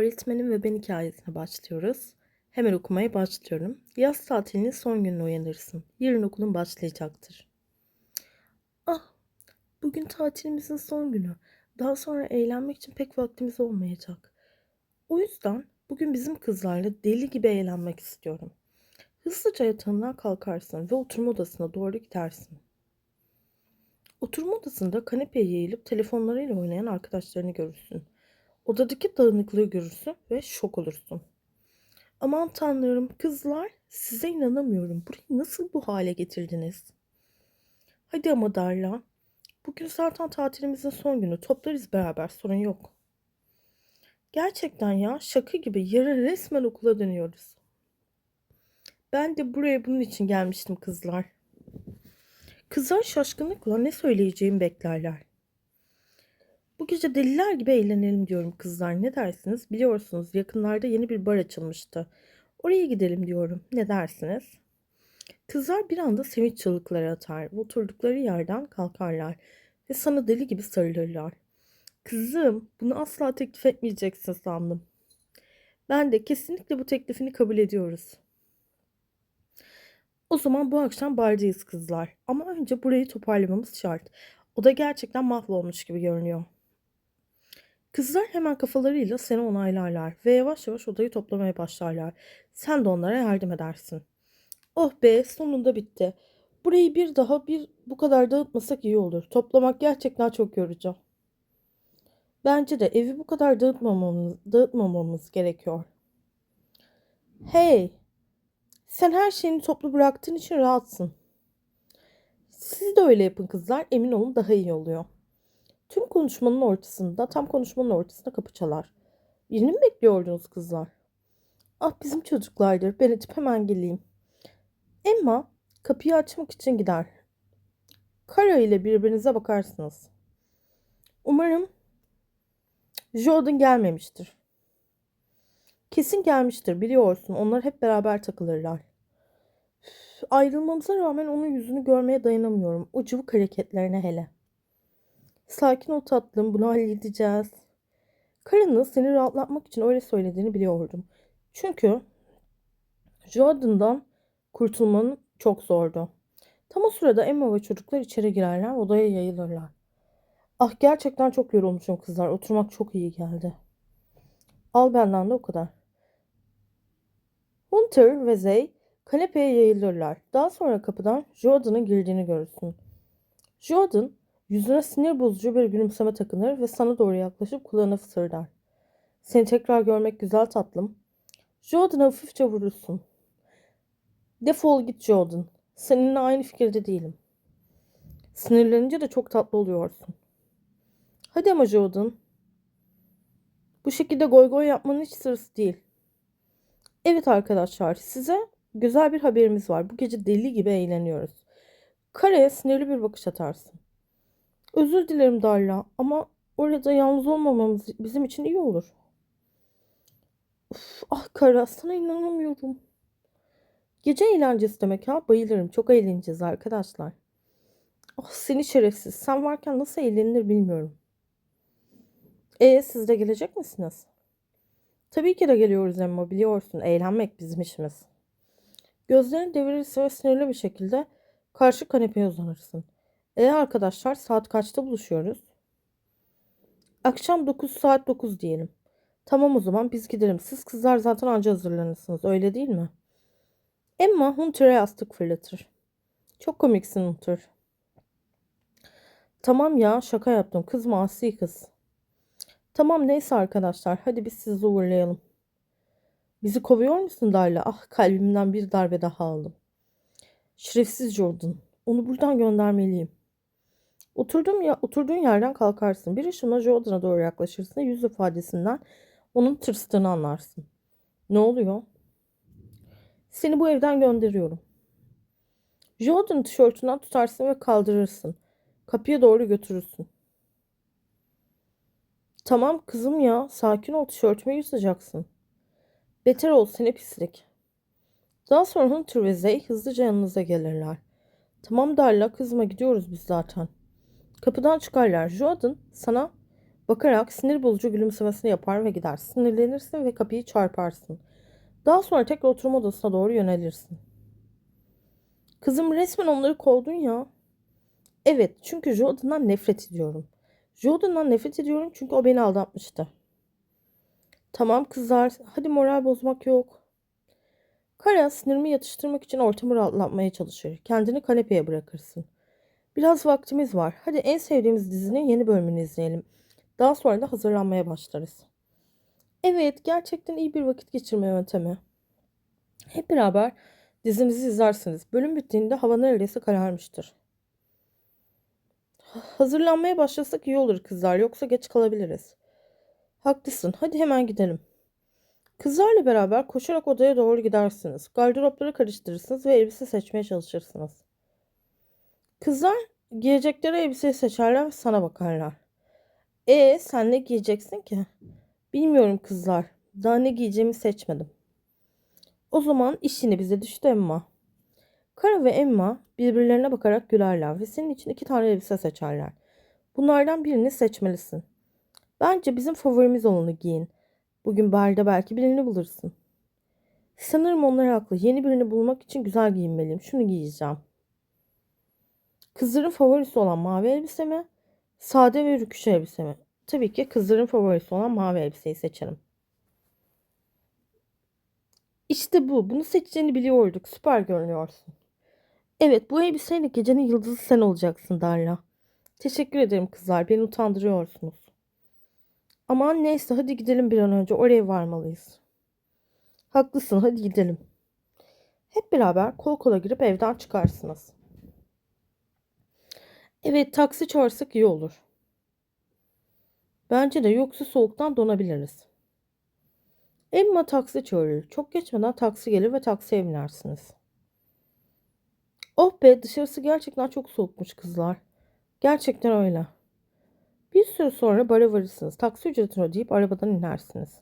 Öğretmenim ve Ben hikayesine başlıyoruz. Hemen okumaya başlıyorum. Yaz tatilinin son gününe uyanırsın. Yarın okulun başlayacaktır. Ah, bugün tatilimizin son günü. Daha sonra eğlenmek için pek vaktimiz olmayacak. O yüzden bugün bizim kızlarla deli gibi eğlenmek istiyorum. Hızlıca yatağından kalkarsın ve oturma odasına doğru gidersin. Oturma odasında kanepeye yayılıp telefonlarıyla oynayan arkadaşlarını görürsün. Odadaki dağınıklığı görürsün ve şok olursun. Aman tanrım kızlar size inanamıyorum. Burayı nasıl bu hale getirdiniz? Hadi ama Darla. Bugün zaten tatilimizin son günü. Toplarız beraber sorun yok. Gerçekten ya şaka gibi yarın resmen okula dönüyoruz. Ben de buraya bunun için gelmiştim kızlar. Kızlar şaşkınlıkla ne söyleyeceğimi beklerler. Bu gece deliler gibi eğlenelim diyorum kızlar. Ne dersiniz? Biliyorsunuz yakınlarda yeni bir bar açılmıştı. Oraya gidelim diyorum. Ne dersiniz? Kızlar bir anda sevinç çığlıkları atar oturdukları yerden kalkarlar ve sana deli gibi sarılırlar. Kızım, bunu asla teklif etmeyeceksin sandım. Ben de kesinlikle bu teklifini kabul ediyoruz. O zaman bu akşam bardayız kızlar. Ama önce burayı toparlamamız şart. O da gerçekten mahvolmuş gibi görünüyor. Kızlar hemen kafalarıyla seni onaylarlar ve yavaş yavaş odayı toplamaya başlarlar. Sen de onlara yardım edersin. Oh be sonunda bitti. Burayı bir daha bir bu kadar dağıtmasak iyi olur. Toplamak gerçekten çok yorucu. Bence de evi bu kadar dağıtmamamız, dağıtmamamız gerekiyor. Hey, sen her şeyini toplu bıraktığın için rahatsın. Siz de öyle yapın kızlar. Emin olun daha iyi oluyor. Tüm konuşmanın ortasında, tam konuşmanın ortasında kapı çalar. Birini mi bekliyordunuz kızlar? Ah bizim çocuklardır. Ben açıp hemen geleyim. Emma kapıyı açmak için gider. Kara ile birbirinize bakarsınız. Umarım Jordan gelmemiştir. Kesin gelmiştir biliyorsun. Onlar hep beraber takılırlar. Üf, ayrılmamıza rağmen onun yüzünü görmeye dayanamıyorum. O cıvık hareketlerine hele. Sakin ol tatlım bunu halledeceğiz. Karının seni rahatlatmak için öyle söylediğini biliyordum. Çünkü Jordan'dan kurtulmanın çok zordu. Tam o sırada Emma ve çocuklar içeri girerler odaya yayılırlar. Ah gerçekten çok yorulmuşum kızlar. Oturmak çok iyi geldi. Al benden de o kadar. Hunter ve Zay kanepeye yayılırlar. Daha sonra kapıdan Jordan'ın girdiğini görürsün. Jordan yüzüne sinir bozucu bir gülümseme takınır ve sana doğru yaklaşıp kulağına fısıldar. Seni tekrar görmek güzel tatlım. Jordan'a hafifçe vurursun. Defol git Jordan. Seninle aynı fikirde değilim. Sinirlenince de çok tatlı oluyorsun. Hadi ama Jordan. Bu şekilde goy goy yapmanın hiç sırası değil. Evet arkadaşlar size güzel bir haberimiz var. Bu gece deli gibi eğleniyoruz. Kareye sinirli bir bakış atarsın. Özür dilerim Darla ama orada yalnız olmamamız bizim için iyi olur. Uf, ah Kara sana inanamıyorum. Gece eğlencesi demek ha bayılırım. Çok eğleneceğiz arkadaşlar. Ah seni şerefsiz. Sen varken nasıl eğlenilir bilmiyorum. E siz de gelecek misiniz? Tabii ki de geliyoruz Emma biliyorsun. Eğlenmek bizim işimiz. Gözlerini devirirse ve sinirli bir şekilde karşı kanepeye uzanırsın. E arkadaşlar saat kaçta buluşuyoruz? Akşam 9 saat 9 diyelim. Tamam o zaman biz gidelim. Siz kızlar zaten anca hazırlanırsınız öyle değil mi? Emma Hunter'a yastık fırlatır. Çok komiksin Hunter. Tamam ya şaka yaptım. Kızma asi kız. Tamam neyse arkadaşlar hadi biz sizi uğurlayalım. Bizi kovuyor musun Darla? Ah kalbimden bir darbe daha aldım. Şerefsiz Jordan. Onu buradan göndermeliyim. Oturduğum ya, oturduğun yerden kalkarsın. Bir ışınla Jordan'a doğru yaklaşırsın. Yüz ifadesinden onun tırstığını anlarsın. Ne oluyor? Seni bu evden gönderiyorum. Jordan'ın tişörtünden tutarsın ve kaldırırsın. Kapıya doğru götürürsün. Tamam kızım ya. Sakin ol. Tişörtüme yutacaksın. Beter ol seni pislik. Daha sonra Hunter ve Zay hızlıca yanınıza gelirler. Tamam Darla kızma gidiyoruz biz zaten. Kapıdan çıkarlar. Jordan sana bakarak sinir bozucu gülümsemesini yapar ve gider. Sinirlenirsin ve kapıyı çarparsın. Daha sonra tekrar oturma odasına doğru yönelirsin. Kızım resmen onları kovdun ya. Evet çünkü Jordan'dan nefret ediyorum. Jordan'dan nefret ediyorum çünkü o beni aldatmıştı. Tamam kızlar hadi moral bozmak yok. Kara sinirimi yatıştırmak için ortamı rahatlatmaya çalışır. Kendini kanepeye bırakırsın. Biraz vaktimiz var. Hadi en sevdiğimiz dizinin yeni bölümünü izleyelim. Daha sonra da hazırlanmaya başlarız. Evet, gerçekten iyi bir vakit geçirme yöntemi. Hep beraber dizimizi izlersiniz. Bölüm bittiğinde hava neredeyse kararmıştır. Hazırlanmaya başlasak iyi olur kızlar, yoksa geç kalabiliriz. Haklısın, hadi hemen gidelim. Kızlarla beraber koşarak odaya doğru gidersiniz. Gardıropları karıştırırsınız ve elbise seçmeye çalışırsınız. Kızlar giyecekleri elbiseyi seçerler ve sana bakarlar. E sen ne giyeceksin ki? Bilmiyorum kızlar. Daha ne giyeceğimi seçmedim. O zaman işini bize düştü Emma. Kara ve Emma birbirlerine bakarak gülerler ve senin için iki tane elbise seçerler. Bunlardan birini seçmelisin. Bence bizim favorimiz olanı giyin. Bugün barda belki birini bulursun. Sanırım onlar haklı. Yeni birini bulmak için güzel giyinmeliyim. Şunu giyeceğim. Kızların favorisi olan mavi elbise mi? Sade ve rüküş elbise mi? Tabii ki kızların favorisi olan mavi elbiseyi seçerim. İşte bu. Bunu seçeceğini biliyorduk. Süper görünüyorsun. Evet bu elbiseyle gecenin yıldızı sen olacaksın Darla. Teşekkür ederim kızlar. Beni utandırıyorsunuz. Aman neyse hadi gidelim bir an önce. Oraya varmalıyız. Haklısın hadi gidelim. Hep beraber kol kola girip evden çıkarsınız. Evet taksi çağırsak iyi olur. Bence de yoksa soğuktan donabiliriz. Emma taksi çağırır. Çok geçmeden taksi gelir ve taksiye binersiniz. Oh be dışarısı gerçekten çok soğukmuş kızlar. Gerçekten öyle. Bir süre sonra bara varırsınız. Taksi ücretini ödeyip arabadan inersiniz.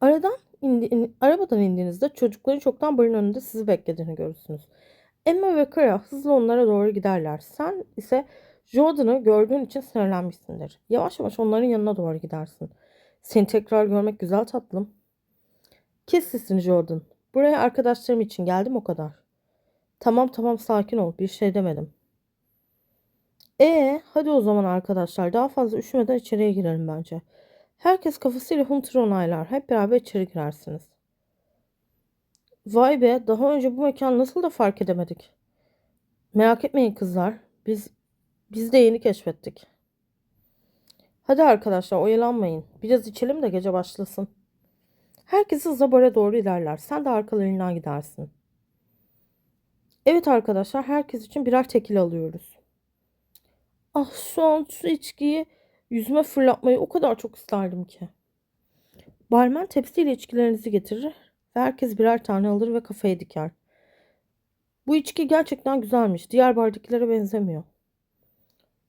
Aradan indi, in- arabadan indiğinizde çocukların çoktan barın önünde sizi beklediğini görürsünüz. Emma ve Kara hızlı onlara doğru giderler. Sen ise Jordan'ı gördüğün için sinirlenmişsindir. Yavaş yavaş onların yanına doğru gidersin. Seni tekrar görmek güzel tatlım. Kes sesini Jordan. Buraya arkadaşlarım için geldim o kadar. Tamam tamam sakin ol. Bir şey demedim. Ee, hadi o zaman arkadaşlar daha fazla üşümeden içeriye girelim bence. Herkes kafasıyla Hunter'ı onaylar. Hep beraber içeri girersiniz. Vay be, daha önce bu mekanı nasıl da fark edemedik. Merak etmeyin kızlar. Biz biz de yeni keşfettik. Hadi arkadaşlar oyalanmayın. Biraz içelim de gece başlasın. Herkes hızla bara doğru ilerler. Sen de arkalarından gidersin. Evet arkadaşlar herkes için birer tekil alıyoruz. Ah an şu içkiyi yüzüme fırlatmayı o kadar çok isterdim ki. Barmen tepsiyle içkilerinizi getirir ve herkes birer tane alır ve kafaya diker. Bu içki gerçekten güzelmiş. Diğer bardakilere benzemiyor.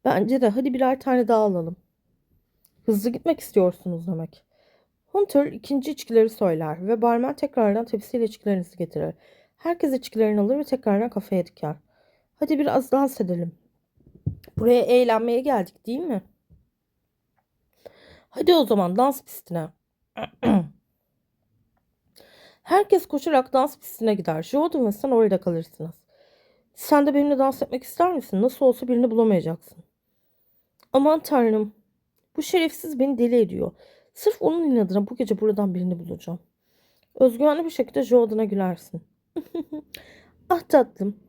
Bence de hadi birer tane daha alalım. Hızlı gitmek istiyorsunuz demek. Hunter ikinci içkileri söyler ve barmen tekrardan tepsiyle içkilerinizi getirir. Herkes içkilerini alır ve tekrardan kafaya diker. Hadi biraz dans edelim. Buraya eğlenmeye geldik değil mi? Hadi o zaman dans pistine. Herkes koşarak dans pistine gider. Jordan ve sen orada kalırsınız. Sen de benimle dans etmek ister misin? Nasıl olsa birini bulamayacaksın. Aman tanrım. Bu şerefsiz beni deli ediyor. Sırf onun inadına bu gece buradan birini bulacağım. Özgüvenli bir şekilde Jordan'a gülersin. ah tatlım.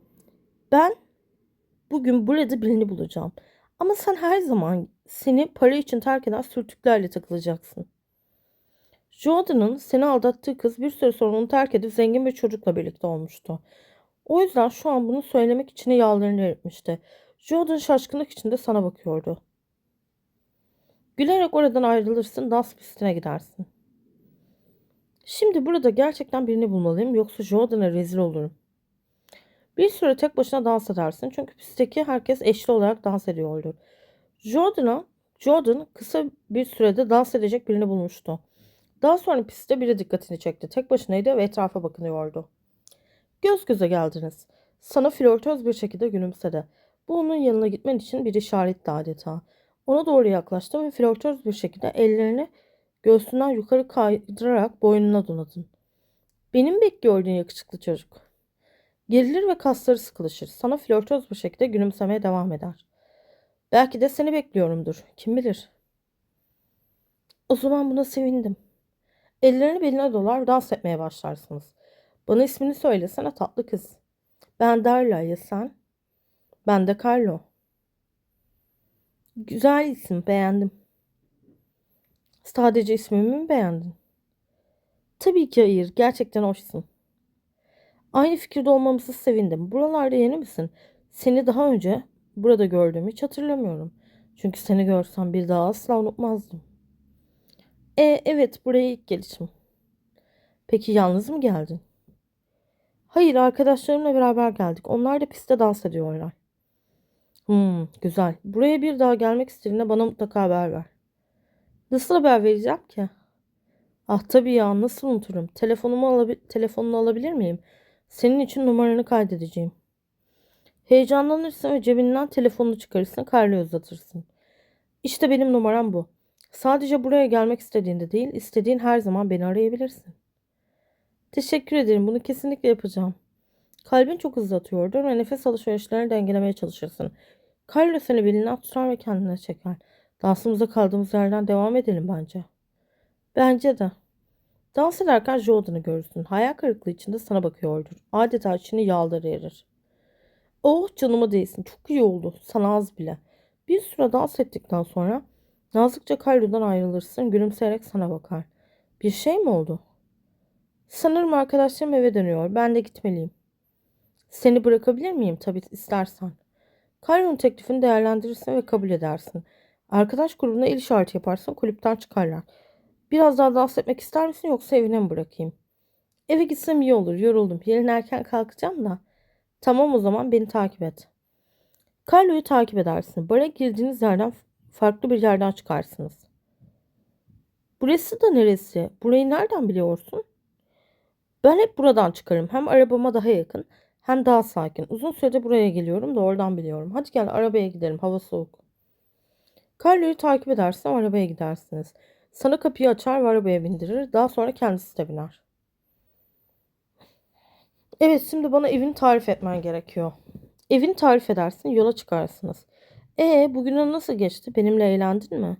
Ben bugün burada birini bulacağım. Ama sen her zaman seni para için terk eden sürtüklerle takılacaksın. Jordan'ın seni aldattığı kız bir süre sonra onu terk edip zengin bir çocukla birlikte olmuştu. O yüzden şu an bunu söylemek için yağlarını eritmişti. Jordan şaşkınlık içinde sana bakıyordu. Gülerek oradan ayrılırsın, dans pistine gidersin. Şimdi burada gerçekten birini bulmalıyım yoksa Jordan'a rezil olurum. Bir süre tek başına dans edersin çünkü pistteki herkes eşli olarak dans ediyordu. Jordan'a Jordan kısa bir sürede dans edecek birini bulmuştu. Daha sonra pistte biri dikkatini çekti. Tek başınaydı ve etrafa bakınıyordu. Göz göze geldiniz. Sana flörtöz bir şekilde gülümsedi. Bu onun yanına gitmen için bir işaretti adeta. Ona doğru yaklaştın ve flörtöz bir şekilde ellerini göğsünden yukarı kaydırarak boynuna donadın. Benim bekliyordun yakışıklı çocuk. Gerilir ve kasları sıkılışır. Sana flörtöz bir şekilde gülümsemeye devam eder. Belki de seni bekliyorumdur. Kim bilir? O zaman buna sevindim. Ellerini beline dolar dans etmeye başlarsınız. Bana ismini söylesene tatlı kız. Ben Darla ya sen? Ben de Carlo. Güzel isim beğendim. Sadece ismimi mi beğendin? Tabii ki hayır. Gerçekten hoşsun. Aynı fikirde olmamızı sevindim. Buralarda yeni misin? Seni daha önce burada gördüğümü hiç hatırlamıyorum. Çünkü seni görsem bir daha asla unutmazdım. E, evet buraya ilk gelişim. Peki yalnız mı geldin? Hayır arkadaşlarımla beraber geldik. Onlar da pistte dans ediyorlar. Hmm, güzel. Buraya bir daha gelmek istediğinde bana mutlaka haber ver. Nasıl haber vereceğim ki? Ah tabii ya nasıl unuturum? Telefonumu alabi telefonunu alabilir miyim? Senin için numaranı kaydedeceğim. Heyecanlanırsın ve cebinden telefonunu çıkarırsın, karnı uzatırsın. İşte benim numaram bu. Sadece buraya gelmek istediğinde değil, istediğin her zaman beni arayabilirsin. Teşekkür ederim. Bunu kesinlikle yapacağım. Kalbin çok hızlı atıyordur ve nefes alışverişlerini dengelemeye çalışırsın. Carlo seni belinden tutar ve kendine çeker. Dansımıza kaldığımız yerden devam edelim bence. Bence de. Dans ederken Jordan'ı görürsün. Hayal kırıklığı içinde sana bakıyordur. Adeta içini yağları erir. Oh canıma değsin. Çok iyi oldu. Sana az bile. Bir süre dans ettikten sonra nazikçe Carlo'dan ayrılırsın. Gülümseyerek sana bakar. Bir şey mi oldu? Sanırım arkadaşlarım eve dönüyor. Ben de gitmeliyim. Seni bırakabilir miyim? Tabii istersen. Carlo'nun teklifini değerlendirirsin ve kabul edersin. Arkadaş grubuna el işareti yaparsın. Kulüpten çıkarlar. Biraz daha dans etmek ister misin yoksa evine mi bırakayım? Eve gitsem iyi olur. Yoruldum. Yarın erken kalkacağım da. Tamam o zaman beni takip et. Carlo'yu takip edersin. Bara girdiğiniz yerden farklı bir yerden çıkarsınız. Burası da neresi? Burayı nereden biliyorsun? Ben hep buradan çıkarım. Hem arabama daha yakın hem daha sakin. Uzun süredir buraya geliyorum da oradan biliyorum. Hadi gel arabaya gidelim. Hava soğuk. Carlo'yu takip edersin o arabaya gidersiniz. Sana kapıyı açar ve arabaya bindirir. Daha sonra kendisi de biner. Evet şimdi bana evini tarif etmen gerekiyor. Evini tarif edersin yola çıkarsınız. E bugünün nasıl geçti? Benimle eğlendin mi?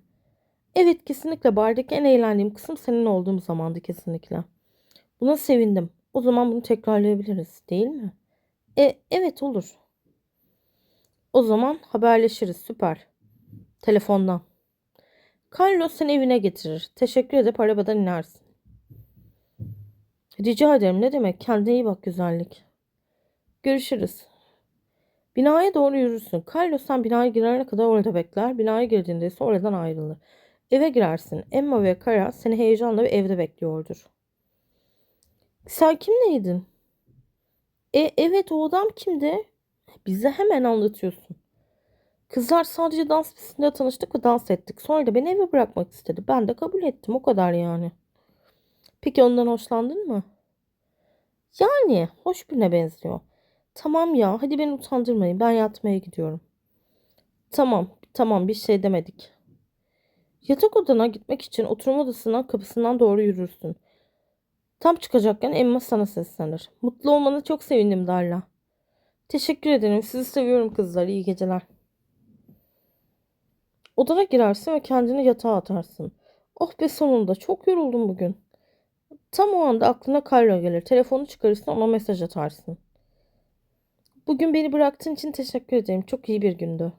Evet kesinlikle bardaki en eğlendiğim kısım senin olduğum zamandı kesinlikle. Buna sevindim. O zaman bunu tekrarlayabiliriz değil mi? E evet olur. O zaman haberleşiriz süper. Telefondan. Carlos seni evine getirir. Teşekkür edip arabadan inersin. Rica ederim ne demek. Kendine iyi bak güzellik. Görüşürüz. Binaya doğru yürürsün. Carlos sen binaya girene kadar orada bekler. Binaya girdiğinde ise oradan ayrılır. Eve girersin. Emma ve Kara seni heyecanla ve evde bekliyordur. Sen kimleydin? E evet o adam kimdi? Bize hemen anlatıyorsun. Kızlar sadece dans pistinde tanıştık ve dans ettik. Sonra da beni eve bırakmak istedi. Ben de kabul ettim. O kadar yani. Peki ondan hoşlandın mı? Yani hoş birine benziyor. Tamam ya hadi beni utandırmayın. Ben yatmaya gidiyorum. Tamam tamam bir şey demedik. Yatak odana gitmek için oturma odasına kapısından doğru yürürsün. Tam çıkacakken Emma sana seslenir. Mutlu olmana çok sevindim Darla. Teşekkür ederim. Sizi seviyorum kızlar. İyi geceler. Odana girersin ve kendini yatağa atarsın. Oh be sonunda çok yoruldum bugün. Tam o anda aklına Carlo gelir. Telefonu çıkarırsın ona mesaj atarsın. Bugün beni bıraktığın için teşekkür ederim. Çok iyi bir gündü.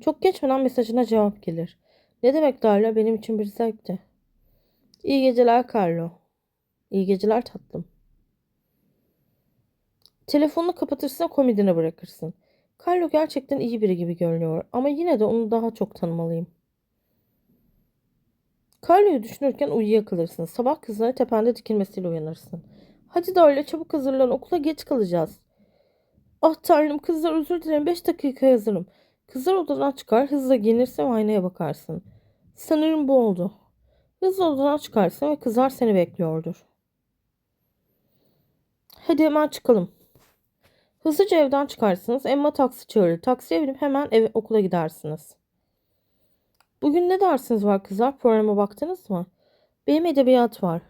Çok geçmeden mesajına cevap gelir. Ne demek Darla benim için bir zevkti. İyi geceler Carlo. İyi geceler tatlım. Telefonunu kapatırsın komodine bırakırsın. Carlo gerçekten iyi biri gibi görünüyor ama yine de onu daha çok tanımalıyım. Carlo'yu düşünürken uyuyakalırsın. Sabah kızına tepende dikilmesiyle uyanırsın. Hadi öyle çabuk hazırlan okula geç kalacağız. Ah tanrım kızlar özür dilerim 5 dakika hazırım. Kızlar odadan çıkar hızla giyinirse ve aynaya bakarsın. Sanırım bu oldu. Hızla odadan çıkarsın ve kızlar seni bekliyordur. Hadi hemen çıkalım. Hızlıca evden çıkarsınız. Emma taksi çağırır. Taksiye binip hemen eve, okula gidersiniz. Bugün ne dersiniz var kızlar? Programa baktınız mı? Benim edebiyat var.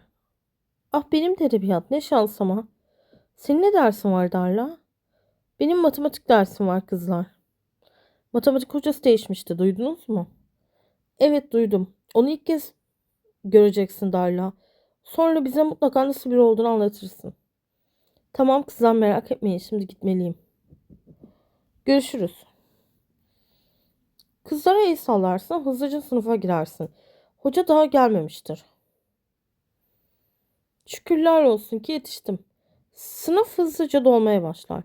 Ah benim de edebiyat. Ne şans ama. Senin ne dersin var Darla? Benim matematik dersim var kızlar. Matematik hocası değişmişti. Duydunuz mu? Evet duydum. Onu ilk kez göreceksin Darla. Sonra bize mutlaka nasıl biri olduğunu anlatırsın. Tamam kızlar merak etmeyin. Şimdi gitmeliyim. Görüşürüz. Kızlara el sallarsın, hızlıca sınıfa girersin. Hoca daha gelmemiştir. Şükürler olsun ki yetiştim. Sınıf hızlıca dolmaya başlar.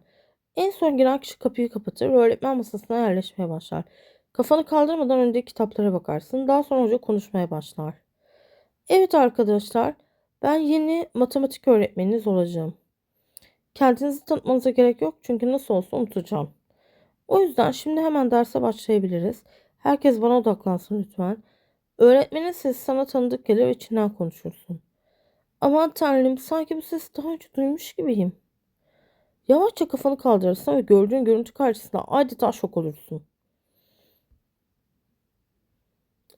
En son giren kişi kapıyı kapatır ve öğretmen masasına yerleşmeye başlar. Kafanı kaldırmadan öndeki kitaplara bakarsın. Daha sonra hoca konuşmaya başlar. Evet arkadaşlar, ben yeni matematik öğretmeniniz olacağım. Kendinizi tanıtmanıza gerek yok çünkü nasıl olsa unutacağım. O yüzden şimdi hemen derse başlayabiliriz. Herkes bana odaklansın lütfen. Öğretmenin sesi sana tanıdık gelir ve içinden konuşursun. Aman tanrım sanki bu sesi daha önce duymuş gibiyim. Yavaşça kafanı kaldırırsın ve gördüğün görüntü karşısında adeta şok olursun.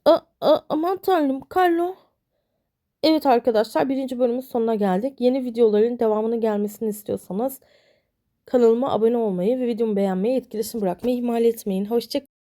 A, a, aman tanrım Carlo. Evet arkadaşlar birinci bölümün sonuna geldik. Yeni videoların devamının gelmesini istiyorsanız kanalıma abone olmayı ve videomu beğenmeyi, etkileşim bırakmayı ihmal etmeyin. Hoşçakalın.